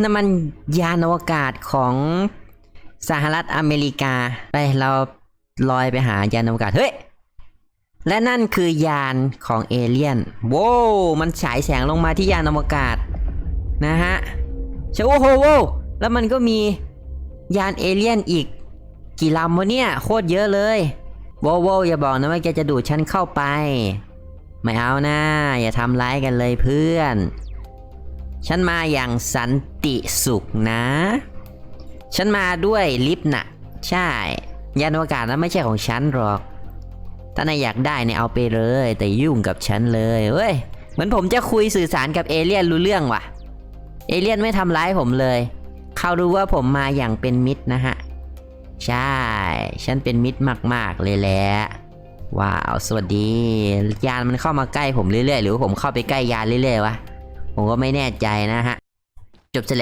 นั่นมันยานอวกาศของสหรัฐอเมริกา ไปเราลอยไปหายานอวกาศ เฮ้ย และนั่นคือยานของเอเลี่ยนโว้มันฉายแสงลงมาที่ยานอวกาศ นะฮะเชโอ้โหโว้วแล้วมันก็มียานเอเลี่ยนอีก กี่ลำวะเนี่ย โคตรเยอะเลยโว้วโว้วอย่าบอกนะว่าแกจะดูดฉันเข้าไป ไม่เอานะอย่าทำร้ายกันเลยเพื่อน ฉันมาอย่างสันติสุขนะ ฉันมาด้วยลิฟต์น่ะ ใช่ ยานอวกาศนั้นไม่ใช่ของฉันหรอก ถ้านายอยากได้เนี่ยเอาไปเลย แต่ยุ่งกับฉันเลยเว้ย เหมือนผมจะคุยสื่อสารกับเอเลี่ยนรู้เรื่องว่ะ เอเลี่ยนไม่ทำร้ายผมเลย เขารู้ว่าผมมาอย่างเป็นมิตรนะฮะ ใช่ ฉันเป็นมิตรมาก ๆ เลยแหละว้าว สวัสดี ยานมันเข้ามาใกล้ผมเรื่อยๆ หรือผมเข้าไปใกล้ยานเรื่อยๆวะ ผมก็ไม่แน่ใจนะฮะ จบเสร็จแล้ว